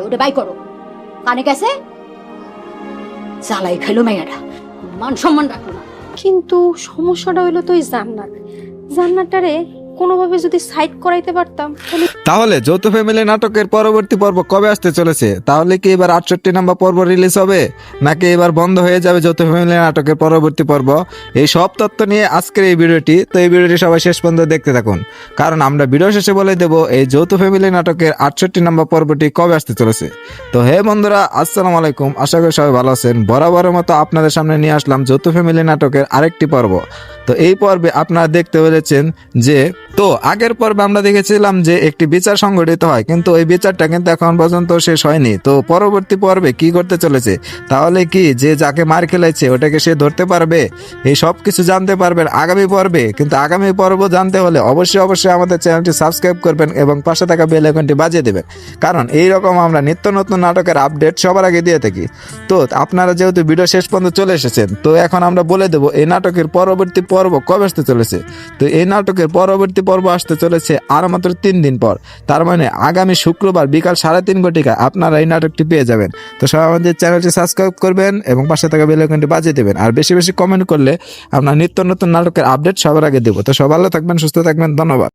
ওটা বাই করো। কানে গেছে? জ্বালাই খেলো মেয়েটা মান সম্মান রাখল না। কিন্তু সমস্যাটা হইল তো ওই জান্নাত। জান্নাতটারে কোনোভাবে যদি সাইড করাইতে পারতাম, তাহলে যৌথ ফ্যামিলি নাটকের পরবর্তী পর্ব কবে আসতে চলেছে? তাহলে কি এবার আটষট্টি নাম্বার পর্ব রিলিজ হবে? নাকি এবার বন্ধ হয়ে যাবে যৌথ ফ্যামিলি নাটকের পরবর্তী পর্ব? এই সব তথ্য নিয়ে আজকের এই ভিডিওটি, তো এই ভিডিওটি সবাই শেষ পর্যন্ত দেখতে থাকুন। কারণ আমরা ভিডিও শেষে বলে দেব, এই যৌথ ফ্যামিলি নাটকের আটষট্টি নাম্বার পর্বটি কবে আসতে চলেছে? তো হে বন্ধুরা, আসসালামু আলাইকুম। আশা করি সবাই ভালো আছেন। বরাবরের মতো আপনাদের সামনে নিয়ে আসলাম যৌথ ফ্যামিলি নাটকের আরেকটি পর্ব। তো এই পর্বে আপনারা দেখতে পেরেছেন যে তো আগের পর্বে আমরা দেখেছিলাম যে একটি বিচার সংগঠিত হয়, কিন্তু ওই বিচারটা কিন্তু এখন পর্যন্ত শেষ হয়নি। তো পরবর্তী পর্বে কি করতে চলেছে? তাহলে কি যে যাকে মার খেলাইছে ওটাকে সে ধরতে পারবে? এই সব কিছু জানতে পারবেন আগামী পর্বে, কিন্তু আগামী পর্ব জানতে হলে অবশ্যই অবশ্যই আমাদের চ্যানেলটি সাবস্ক্রাইব করবেন এবং পাশে থাকা বেল আইকনটি বাজিয়ে দেবেন। কারণ এই রকম আমরা নিত্য নতুন নাটকের আপডেট সবার আগে দিয়ে থাকি। তো আপনারা যেহেতু ভিডিও শেষ পর্যন্ত চলে এসেছেন, তো এখন আমরা বলে দেবো এই নাটকের পরবর্তী পর্ব কবে আসতে চলেছে? তো এই নাটকের পরবর্তী পর্ব আসতে চলেছে আর মাত্র তিন দিন পর। তার মানে আগামী শুক্রবার বিকাল সাড়ে তিন ঘটিকায় আপনারা এই নাটকটি পেয়ে যাবেন। তো সবাই আমাদের চ্যানেলটি সাবস্ক্রাইব করবেন এবং পাশে থাকা বেল আইকনটি বাজিয়ে দেবেন। আর বেশি বেশি কমেন্ট করলে আপনার নিত্য নতুন নাটকের আপডেট সবার আগে দেবো। তো সবাই থাকবেন, সুস্থ থাকবেন, ধন্যবাদ।